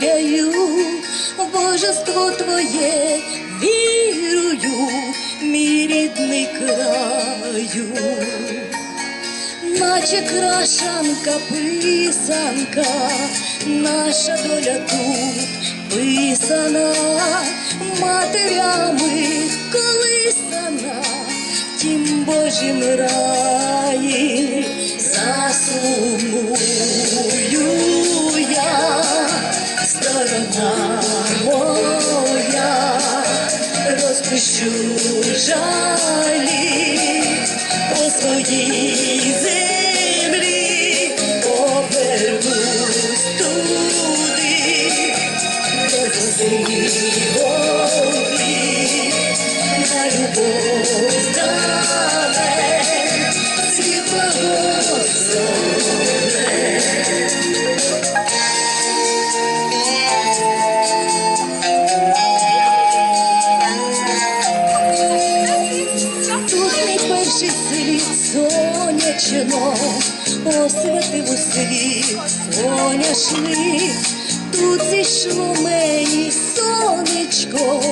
міряю, в божество твоє вірую, мій рідний краю. Наче крашанка, писанка, наша доля тут писана, матерями колисана, тім Божім раї засумую розпущу жалі по своїй соняшник. Тут зійшло мені сонечко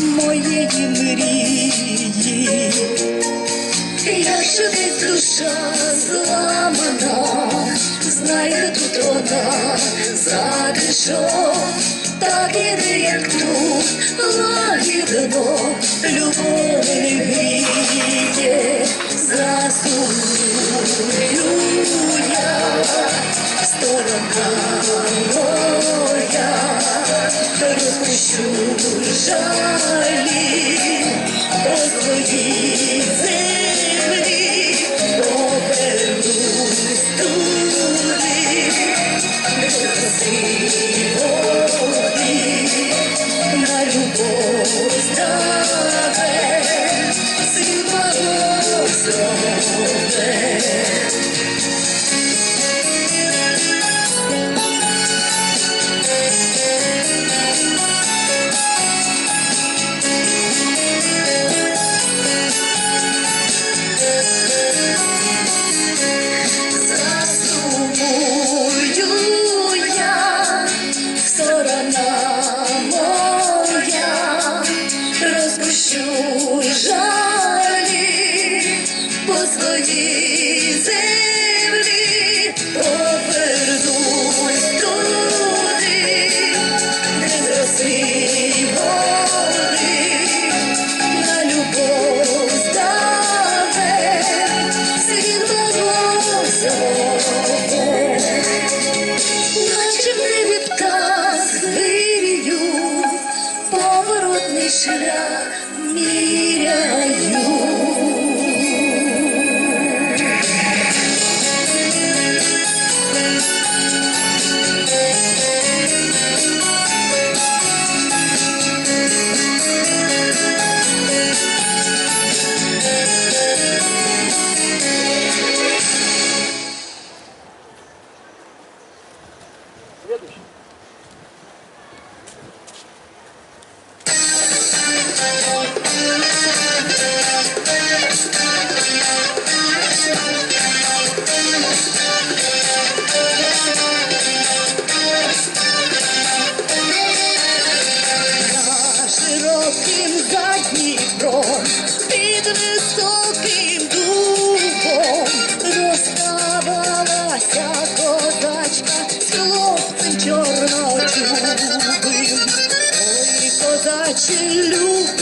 моєї мрії. Якщо десь душа зламана, знайде тут вона затишок, так іде, як тут, лагідно, любов не гріє, засумую я, 我看看，我要飞回树上。what you lose.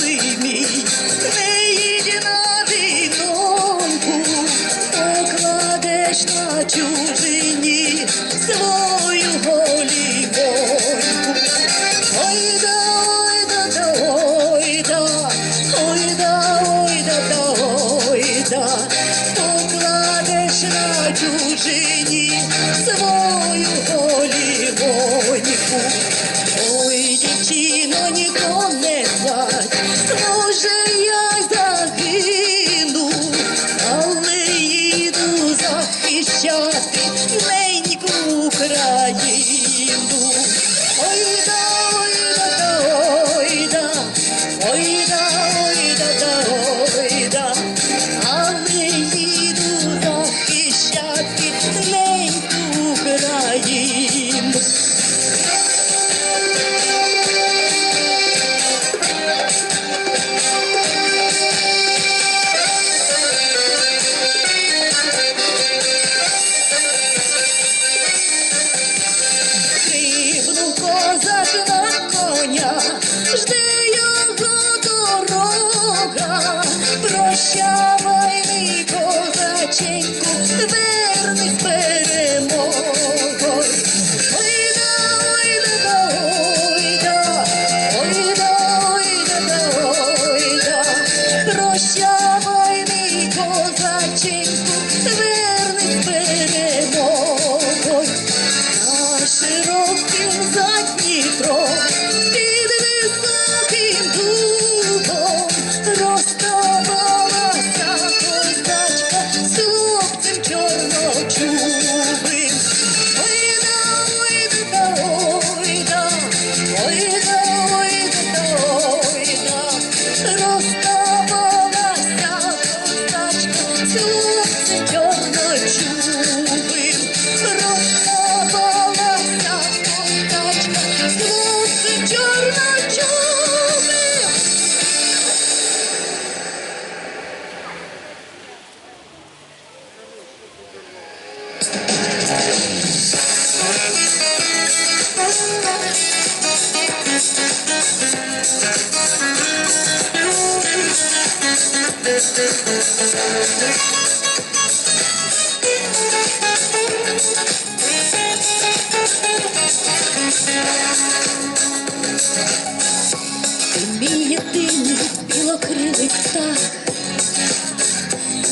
Білокрилий птах,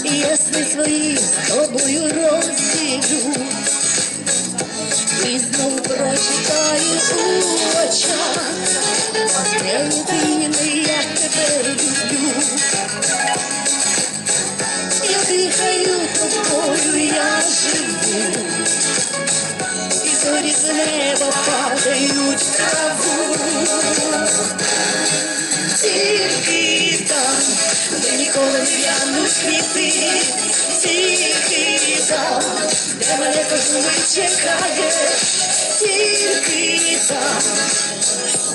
ясни свої з тобою розділю, і знов прочитаю у очах, де єдиний я тебе люблю. Я дихаю тобою, я живу, і зорі з неба падають в траву. Тільки не в'януть квіти, тільки там, де мене кожен чекає, тільки там,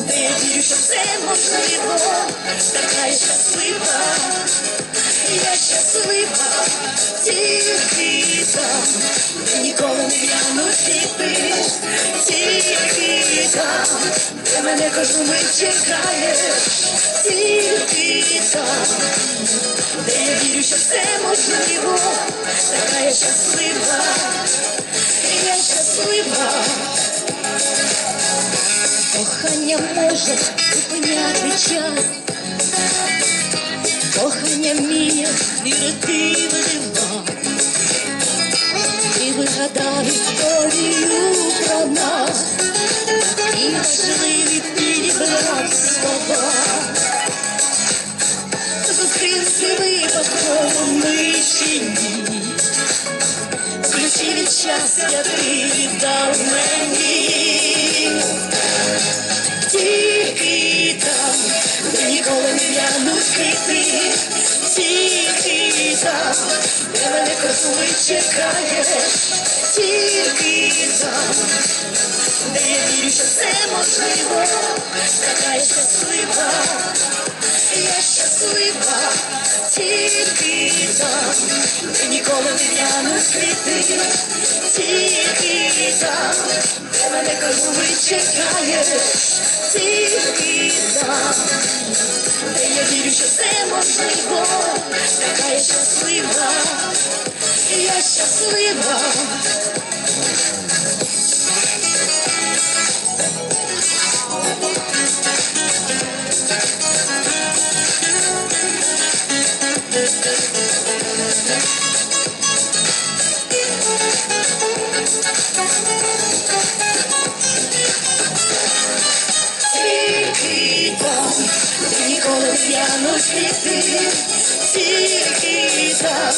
де я вірю, що все можливо, така я щаслива, я щаслива, тільки там, де ніколи не в'януть квіти, тільки там, де мене кожен чекає, там, де я вірю, що все можливо, така я щаслива, я щаслива. Кохання може зупиняти час, кохання вміє вірити в дива. І вигадав історію про нас, і важливі підібрав слова. Зустрілися випадково ми чи ні. Ключі від щастя ти віддав мені. Тільки там, де ніколи не в'януть тільки там, мене косули чекає, тільки там, де я вірю, що все можливо, така я щаслива, я щаслива, тільки там, де ніколи не в'януть квіти, тільки там, де мене косули чекає, тільки там, де я вірю, що все можливо, така я щаслива, я щаслива. Тільки квіти, тільки там,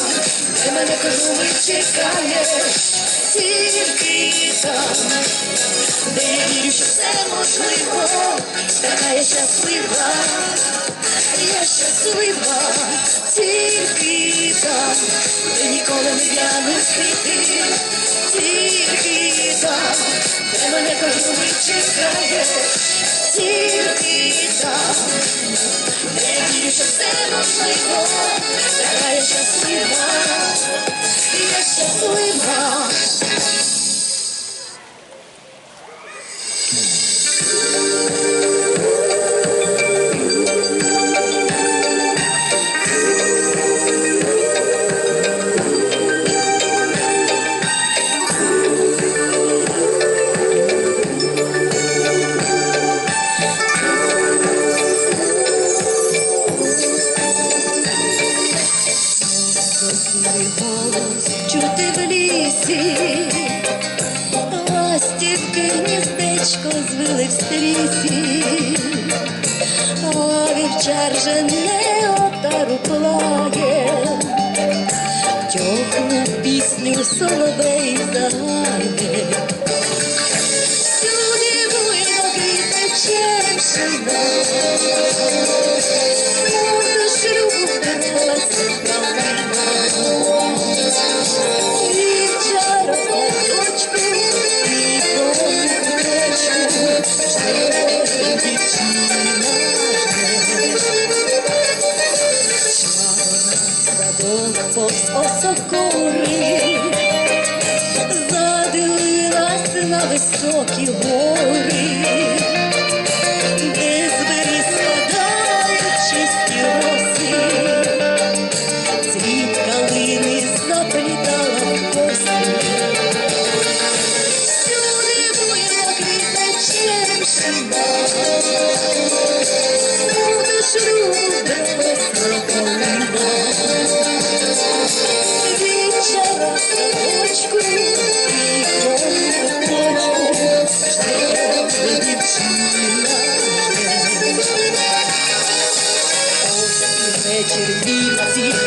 мене кожен чекає, тільки там, де вірю, що все можливо, така я щаслива, я щаслива, тільки ніколи не в'януть квіти, тільки там, де мене кожен чекає, тільки там, я вірю, все можливо, така я щаслива, я щаслива. Гніздечко звили в стрісі, а вівчар же не отару плає, тьохну пісню соловей загає. Всюди буйно квітне чемшина, мов до шлюбу калина. Só que voa. Chega de